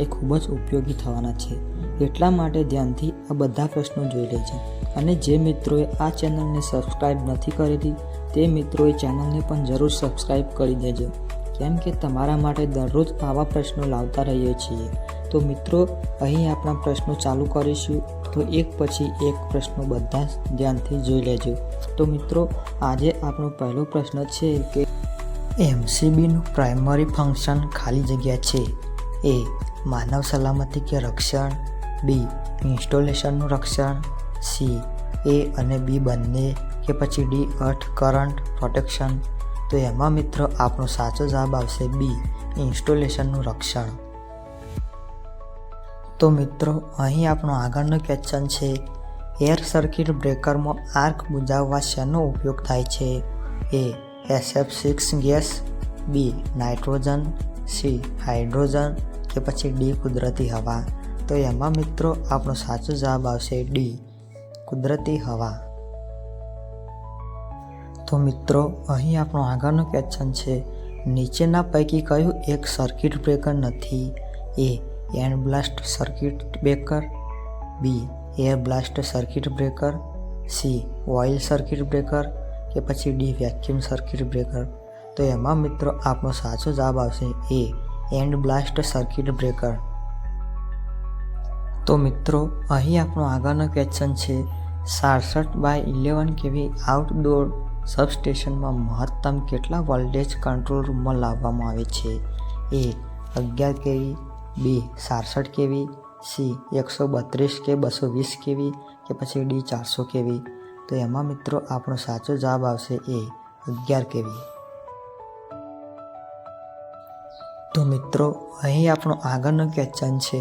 એ ખૂબ જ ઉપયોગી થવાના છે. એટલા માટે ધ્યાનથી આ બધા પ્રશ્નો જોઈ લેજો. અને જે મિત્રોએ આ ચેનલને સબસ્ક્રાઈબ નથી કરેલી, તે મિત્રોએ ચેનલને પણ જરૂર સબસ્ક્રાઈબ કરી દેજો. કેમ કે તમારા માટે દરરોજ આવા પ્રશ્નો લાવતા રહીએ છીએ. તો મિત્રો, અહીં આપણા પ્રશ્નો ચાલુ કરીશું. તો એક પછી એક પ્રશ્નો બધા ધ્યાનથી જોઈ લેજો. તો મિત્રો, આજે આપણો પહેલો પ્રશ્ન છે કે એમસીબીનું પ્રાઇમરી ફંક્શન ખાલી જગ્યા છે? એ માનવ સલામતી કે રક્ષણ? બી ઇન્સ્ટોલેશનનું રક્ષણ? સી એ અને બી બંને કે પછી ડી અર્થ, કરંટ, પ્રોટેક્શન? તો એમાં મિત્રો આપણો સાચો જવાબ આવશે બી ઇન્સ્ટોલેશનનું રક્ષણ. તો મિત્રો, અહીં આપણો આગળનો ક્વેશ્ચન છે, એર સર્કિટ બ્રેકરમાં આર્ક બુજાવવા શેનો ઉપયોગ થાય છે? A SF six gas. B nitrogen. C hydrogen. કે પછી ડી કુદરતી હવા? તો એમાં મિત્રો આપણો સાચો જવાબ આવશે ડી કુદરતી હવા. તો મિત્રો, અહીં આપણો આગળનો ક્વેશ્ચન છે. નીચેના પૈકી કયું એક સર્કિટ બ્રેકર નથી? A end blast circuit breaker B air blast circuit breaker C oil circuit breaker કે પછી ડી વેક્યુમ સર્કિટ બ્રેકર તો એમાં મિત્રો આપણો સાચો જવાબ આવશે A end blast circuit breaker. તો મિત્રો, અહીં આપણો આગળનો ક્વેશ્ચન છે, સાડસઠ બાય ઇલેવન કેવી આઉટડોર સબસ્ટેશનમાં મહત્તમ કેટલા વોલ્ટેજ કંટ્રોલ રૂમમાં લાવવામાં આવે છે? એ, અગિયાર કેવી બી, સાડસઠ કેવી સી, એકસો બત્રીસ કે બસો વીસ કેવી કે પછી ડી, ચારસો કેવી તો એમાં મિત્રો, આપણો સાચો જવાબ આવશે એ, અગિયાર કેવી તો મિત્રો, અહીં આપણો આગળનો ક્વેશ્ચન છે.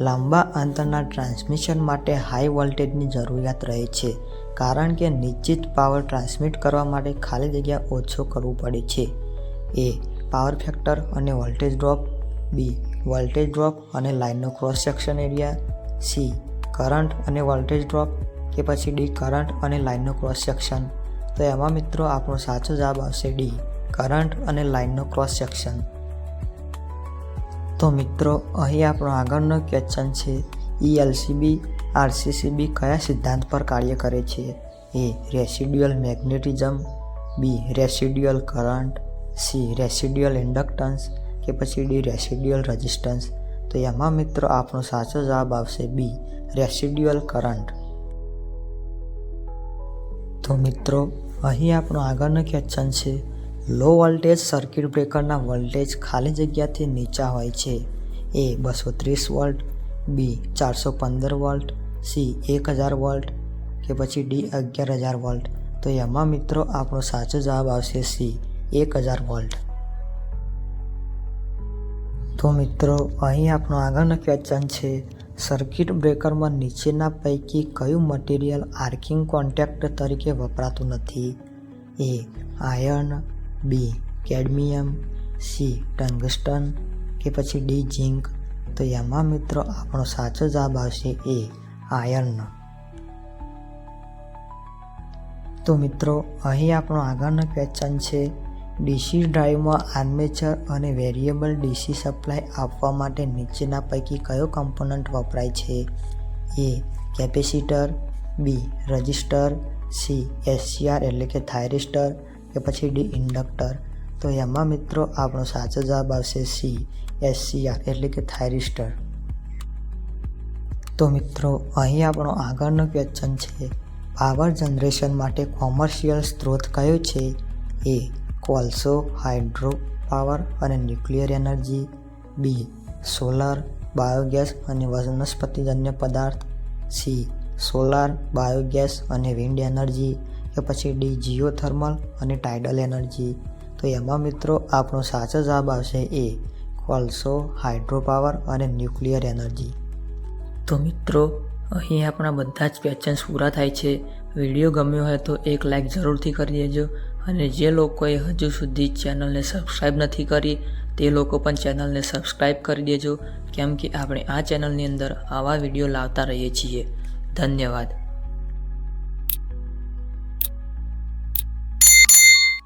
લાંબા અંતરના ટ્રાન્સમિશન માટે હાઈ વોલ્ટેજની જરૂરિયાત રહે છે, કારણ કે નિશ્ચિત પાવર ટ્રાન્સમિટ કરવા માટે ખાલી જગ્યા ઓછો કરવું પડે છે. એ પાવર ફેક્ટર અને voltage drop B voltage drop અને લાઇનનો cross section area C current અને વોલ્ટેજ ડ્રોપ કે પછી ડી કરંટ અને લાઇનનો ક્રોસ સેક્શન તો એમાં મિત્રો આપણો સાચો જવાબ આવશે ડી કરંટ અને લાઇનનો ક્રોસ સેક્શન તો મિત્રો, અહીં આપણો આગળનો ક્વેશ્ચન છે ઈએલસીબી આરસીસીબી કયા સિદ્ધાંત પર કાર્ય કરે છે? A residual magnetism B residual current C residual inductance કે પછી ડી રેસિડ્યુઅલ રેઝિસ્ટન્સ? તો એમાં મિત્રો આપણો સાચો જવાબ આવશે બી રેસિડ્યુઅલ કરંટ. તો મિત્રો, અહીં આપણો આગળનો ક્વેશ્ચન છે લો વોલ્ટેજ સર્કિટ બ્રેકરના વોલ્ટેજ ખાલી જગ્યાથી નીચા હોય છે. એ બસો ત્રીસ વોલ્ટ, બી ચારસો પંદર વોલ્ટ, સી એક હજાર વોલ્ટ કે પછી ડી અગિયાર હજાર વોલ્ટ. તો એમાં મિત્રો આપણો સાચો જવાબ આવશે સી એક હજાર વોલ્ટ. તો મિત્રો અહીં આપણો આગળનો ક્વેશ્ચન છે, સર્કિટ બ્રેકરમાં નીચેના પૈકી કયું મટીરિયલ આર્કિંગ કોન્ટેક્ટ તરીકે વપરાતું નથી? A iron B cadmium C tungsten કે પછી ડી ઝીંક? તો એમાં મિત્રો આપણો સાચો જવાબ આવશે એ આયર્ન. તો મિત્રો, અહીં આપણો આગળનો ક્વેશ્ચન છે. ડીસી ડ્રાઈવમાં આર્મેચર અને વેરિયેબલ ડીસી સપ્લાય આપવા માટે નીચેના પૈકી કયો કમ્પોનન્ટ વપરાય છે? A capacitor B register C SCR એટલે કે થાયરિસ્ટર કે પછી ડી ઇન્ડક્ટર. તો એમાં મિત્રો આપણો સાચો જવાબ આવશે સી એસસીઆર એટલે કે થાયરિસ્ટર. તો મિત્રો, અહીં આપણો આગળનો ક્વેશ્ચન છે પાવર જનરેશન માટે કોમર્શિયલ સ્ત્રોત કયો છે? એ, કોલસો હાઇડ્રો પાવર અને nuclear energy B solar biogas અને વનસ્પતિજન્ય પદાર્થ. સી સોલાર બાયોગેસ અને વિન્ડ એનર્જી કે પછી ડી જીઓથર્મલ અને ટાઇડલ એનર્જી તો એમાં મિત્રો આપણો સાચો જવાબ આવશે એ કોલસો હાઇડ્રો પાવર અને ન્યુક્લિયર એનર્જી તો મિત્રો, અહીં આપણા બધા જ ક્વેશ્ચન્સ પૂરા થાય છે. વીડિયો ગમ્યો હોય તો એક લાઈક જરૂરથી કરી દેજો અને જે લોકોએ હજુ સુધી ચેનલને સબસ્ક્રાઈબ નથી કરી, તે લોકો પણ ચેનલને સબસ્ક્રાઈબ કરી દેજો. કેમ કે આપણે આ ચેનલની અંદર આવા વીડિયો લાવતા રહીએ છીએ. ધન્યવાદ.